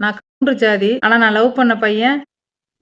நான் கவுண்டர் ஜாதி. ஆனா நான் லவ் பண்ண பையன்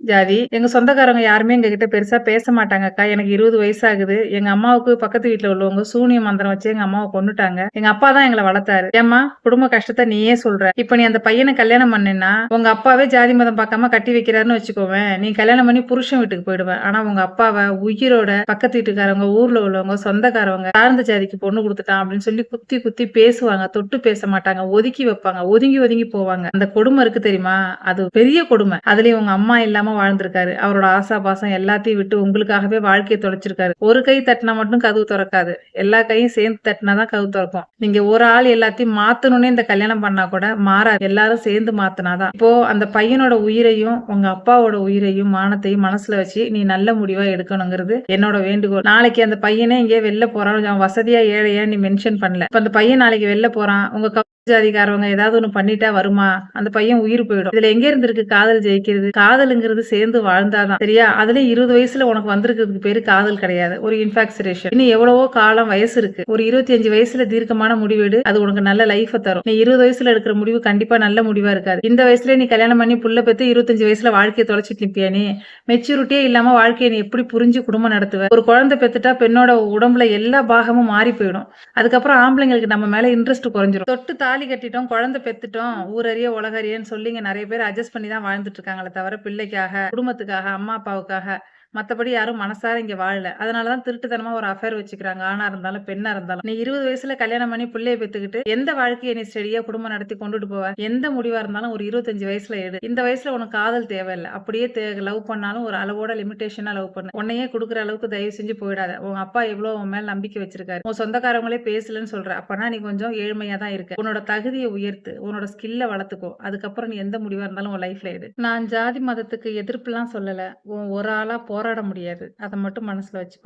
ஜாதி. எங்க சொந்தக்காரங்க யாருமே எங்ககிட்ட பெருசா பேச மாட்டாங்க அக்கா. எனக்கு 20 வயசாகுது. எங்க அம்மாவுக்கு பக்கத்து வீட்டுல உள்ளவங்க சூனிய மந்திரம் வச்சு எங்க அம்மாவை கொண்டுட்டாங்க எங்க அப்பா தான் எங்களை வளர்த்தாரு. ஏம்மா குடும்ப கஷ்டத்தை நீயே சொல்ற. இப்ப நீ அந்த பையனை கல்யாணம் பண்ணேன்னா, உங்க அப்பாவே ஜாதி மதம் பார்க்காம கட்டி வைக்கிறாருன்னு வச்சுக்கோவேன். நீ கல்யாணம் பண்ணி புருஷன் வீட்டுக்கு போயிடுவேன் ஆனா உங்க அப்பாவ உயிரோட பக்கத்து வீட்டுக்காரவங்க, ஊர்ல உள்ளவங்க, சொந்தக்காரவங்க தாழ்ந்த ஜாதிக்கு பொண்ணு குடுத்துட்டான் அப்படின்னு சொல்லி குத்தி குத்தி பேசுவாங்க. தொட்டு பேச மாட்டாங்க. ஒதுக்கி வைப்பாங்க. ஒதுங்கி ஒதுங்கி போவாங்க. அந்த கொடுமை இருக்கு தெரியுமா? அது பெரிய கொடுமை அதுலயும் உங்க அம்மா இல்லாம வாழ்ந்திருக்காரு. அவரோட ஆசா பாசம் எல்லாத்தையும் விட்டு உங்களுக்காகவே வாழ்க்கையை தொலைச்சிருக்காரு. ஒரு கை தட்டினா மட்டும் கதவு திறக்காது எல்லா கையும் சேர்ந்து தட்டினாதான் கதவு திறக்கும் நீங்க ஒரு ஆள் எல்லாத்தையும் மாத்தணும்னே இந்த கல்யாணம் பண்ணா கூட மாறாது. எல்லாரும் சேர்ந்து மாத்தினாதான் இப்போ அந்த பையனோட உயிரையும், உங்க அப்பாவோட உயிரையும், மானத்தையும் மனசுல வச்சு நீ நல்ல முடிவா எடுக்கணுங்கிறது என்னோட வேண்டுகோள். நாளைக்கு அந்த பையனே எங்கேயோ வெளில போறான். வசதியா, ஏழையா நீ மென்ஷன் பண்ணல. இப்ப அந்த பையன் நாளைக்கு வெளில போறான். உங்க ஜாதிக்காரவங்க ஏதாவது ஒண்ணு பண்ணிட்டா வருமா? அந்த பையன் உயிர் போயிடும். இதுல எங்க இருந்திருக்கு காதல் ஜெயிக்கிறது? காதலுங்கிறது சேர்ந்து வாழ்ந்தாதான் சரியா? அதுலயும் 20 வயசுல உனக்கு வந்திருக்கிறதுக்கு பேரு காதல் கிடையாது. ஒரு இன்ஃபாக்சுரேஷன். இன்னும் எவ்வளவோ காலம் வயசு இருக்கு. ஒரு 25 வயசுல தீர்க்கமான முடிவெடு. அது உனக்கு நல்ல லைஃப தரும். நீ 20 வயசுல எடுக்கிற முடிவு கண்டிப்பா நல்ல முடிவா இருக்காது. இந்த வயசுல நீ கல்யாணம் பண்ணி புள்ள பெத்து 25 வயசுல வாழ்க்கையை தொலைச்சிட்டு நிப்பியா நீ? மெச்சூரிட்டியே இல்லாம வாழ்க்கையை நீ எப்படி புரிஞ்சு குடும்பம் நடத்துவ? ஒரு குழந்தை பெத்துட்டா பெண்ணோட உடம்புல எல்லா பாகமும் மாறி போயிடும். அதுக்கப்புறம் ஆம்பளைங்களுக்கு நம்ம மேல இன்ட்ரெஸ்ட் குறைஞ்சிரும். தொட்டு தாலி கட்டிட்டோம், குழந்தை பெத்துட்டோம், ஊரறிய உலகறியன்னு சொல்லி இங்க நிறைய பேர் அட்ஜஸ்ட் பண்ணி தான் வாழ்ந்துட்டு இருக்காங்களே தவிர பிள்ளைக்காக, குடும்பத்துக்காக, அம்மா அப்பாவுக்காக. மற்றபடி யாரும் மனசார இங்கே வாழல. அதனால தான் திருட்டுத்தனமாக ஒரு அஃபேர் வச்சுக்கிறாங்க. ஆணாக இருந்தாலும், பெண்ணாக இருந்தாலும். நீ 20 வயசுல கல்யாணம் பண்ணி பிள்ளையை பெற்றுக்கிட்டு எந்த வாழ்க்கையை நீ ஸ்டெடியாக குடும்பம் நடத்தி கொண்டுட்டு போவ? எந்த முடிவாக இருந்தாலும் ஒரு 25 வயசுல எடு. இந்த வயசுல உனக்கு காதல் தேவையில்ல. அப்படியே தே லவ் பண்ணாலும் ஒரு அளவோட லிமிட்டேஷனாக லவ் பண்ணு. உன்னையே கொடுக்குற அளவுக்கு தயவு செஞ்சு போயிடாத. உங்க அப்பா எவ்வளோ உன் மேல நம்பிக்கை வச்சிருக்காரு. உன் சொந்தக்காரங்களே பேசலன்னு சொல்ற. அப்பன்னா நீ கொஞ்சம் ஏழ்மையா தான் இருக்க. உன்னோட தகுதியை உயர்த்து. உன்னோட ஸ்கில்ல வளர்த்துக்கோ. அதுக்கப்புறம் நீ எந்த முடிவா இருந்தாலும் உன் லைஃப்ல எடு. நான் ஜாதி மதத்துக்கு எதிர்ப்புலாம் சொல்லல. உன் ஒரு ஆளா போராட முடியாது. அதை மட்டும் மனசுல வச்சுக்கோ.